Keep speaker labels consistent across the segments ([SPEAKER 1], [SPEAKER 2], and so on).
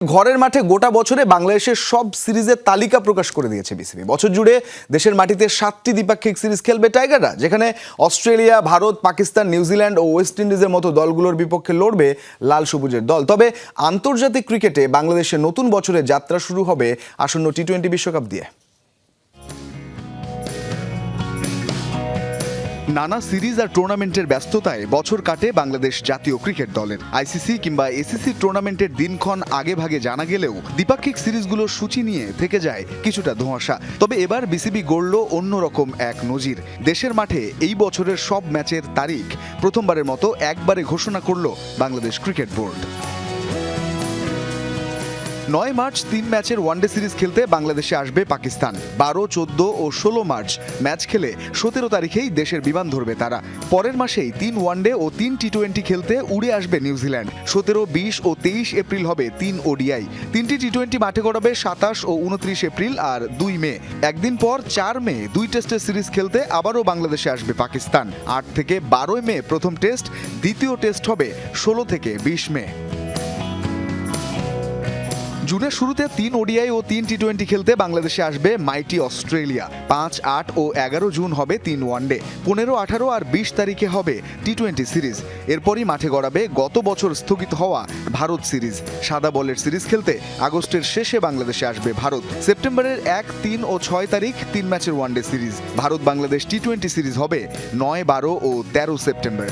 [SPEAKER 1] ঘরের মাঠে গোটা বছরে বাংলাদেশের সব সিরিজের তালিকা প্রকাশ করে দিয়েছে বিসিবি। বছর জুড়ে দেশের মাটিতে সাতটি দ্বিপাক্ষিক সিরিজ খেলবে টাইগাররা, যেখানে Australia, Bharat, Pakistan New Zealand ও ওয়েস্ট ইন্ডিজের মতো দলগুলোর বিপক্ষে লড়বে লাল সবুজের দল। তবে আন্তর্জাতিক ক্রিকেটে বাংলাদেশের নতুন বছরের যাত্রা শুরু হবে আসন্ন টি টোয়েন্টি বিশ্বকাপ দিয়ে। নানা সিরিজ আর টুর্নামেন্টের ব্যস্ততায় বছর কাটে বাংলাদেশ জাতীয় ক্রিকেট দলের। আইসিসি কিংবা এসিসি টুর্নামেন্টের দিনক্ষণ আগে ভাগে জানা গেলেও দ্বিপাক্ষিক সিরিজগুলোর সূচি নিয়ে থেকে যায় কিছুটা ধোঁয়াশা। তবে এবার বিসিবি গড়ল অন্যরকম এক নজির। দেশের মাঠে এই বছরের সব ম্যাচের তারিখ প্রথমবারের মতো একবারে ঘোষণা করল বাংলাদেশ ক্রিকেট বোর্ড। নয় মার্চ, তিন ম্যাচের ওয়ানডে সিরিজ খেলতে বাংলাদেশে আসবে পাকিস্তান। বারো, চোদ্দ ও ষোলো মার্চ ম্যাচ খেলে সতেরো তারিখেই দেশের বিমান ধরবে তারা। পরের মাসেই তিন ওয়ানডে ও তিন টি টোয়েন্টি খেলতে উড়ে আসবে নিউজিল্যান্ড সতেরো, বিশ ও তেইশ এপ্রিল হবে তিন ওডিআই। তিনটি টি টোয়েন্টি মাঠে গড়াবে সাতাশ ও উনত্রিশ এপ্রিল আর দুই মে। একদিন পর চার মে দুই টেস্টের সিরিজ খেলতে আবারও বাংলাদেশে আসবে পাকিস্তান। আট থেকে বারোই মে প্রথম টেস্ট, দ্বিতীয় টেস্ট হবে ষোলো থেকে বিশ মে। জুনের শুরুতে তিন ওডিআই ও তিন টি টোয়েন্টি খেলতে বাংলাদেশে আসবে মাইটি অস্ট্রেলিয়া। পাঁচ, আট ও এগারো জুন হবে তিন ওয়ানডে। পনেরো, আঠারো আর বিশ তারিখে হবে টি টোয়েন্টি সিরিজ। এরপরই মাঠে গড়াবে গত বছর স্থগিত হওয়া ভারত সিরিজ। সাদা বলের সিরিজ খেলতে আগস্টের শেষে বাংলাদেশে আসবে ভারত। সেপ্টেম্বরের এক, তিন ও ছয় তারিখ তিন ম্যাচের one day series. Bharat Bangladesh T twenty series হবে নয়, বারো ও তেরো সেপ্টেম্বর।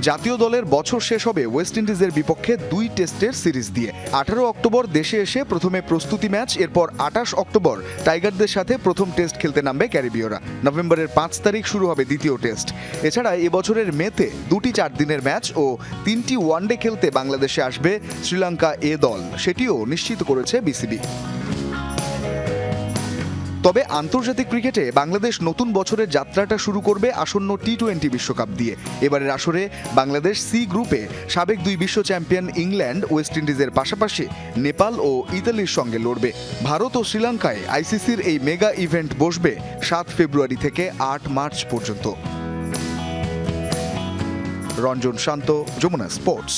[SPEAKER 1] জাতীয় দলের বছর শেষ হবে ওয়েস্ট ইন্ডিজের বিপক্ষে দুই টেস্টের সিরিজ দিয়ে। আঠারো অক্টোবর দেশে এসে প্রথমে প্রস্তুতি ম্যাচ, এরপর আঠাশ অক্টোবর টাইগারদের সাথে প্রথম টেস্ট খেলতে নামবে ক্যারিবীয়রা। নভেম্বরের পাঁচ তারিখ শুরু হবে দ্বিতীয় টেস্ট। এছাড়া এবছরের মেতে দুটি চার দিনের ম্যাচ ও তিনটি ওয়ানডে খেলতে বাংলাদেশে আসবে শ্রীলঙ্কা এ দল। সেটিও নিশ্চিত করেছে বিসিবি। তবে আন্তর্জাতিক ক্রিকেটে বাংলাদেশ নতুন বছরের যাত্রাটা শুরু করবে আসন্ন টি টোয়েন্টি বিশ্বকাপ দিয়ে। এবারের আসরে বাংলাদেশ সি গ্রুপে সাবেক দুই বিশ্ব চ্যাম্পিয়ন ইংল্যান্ড, ওয়েস্ট ইন্ডিজের পাশাপাশি নেপাল ও ইতালির সঙ্গে লড়বে। ভারত ও শ্রীলঙ্কায় আইসিসির এই মেগা ইভেন্ট বসবে সাত ফেব্রুয়ারি থেকে আট মার্চ পর্যন্ত। রঞ্জন শান্ত, যমুনা স্পোর্টস।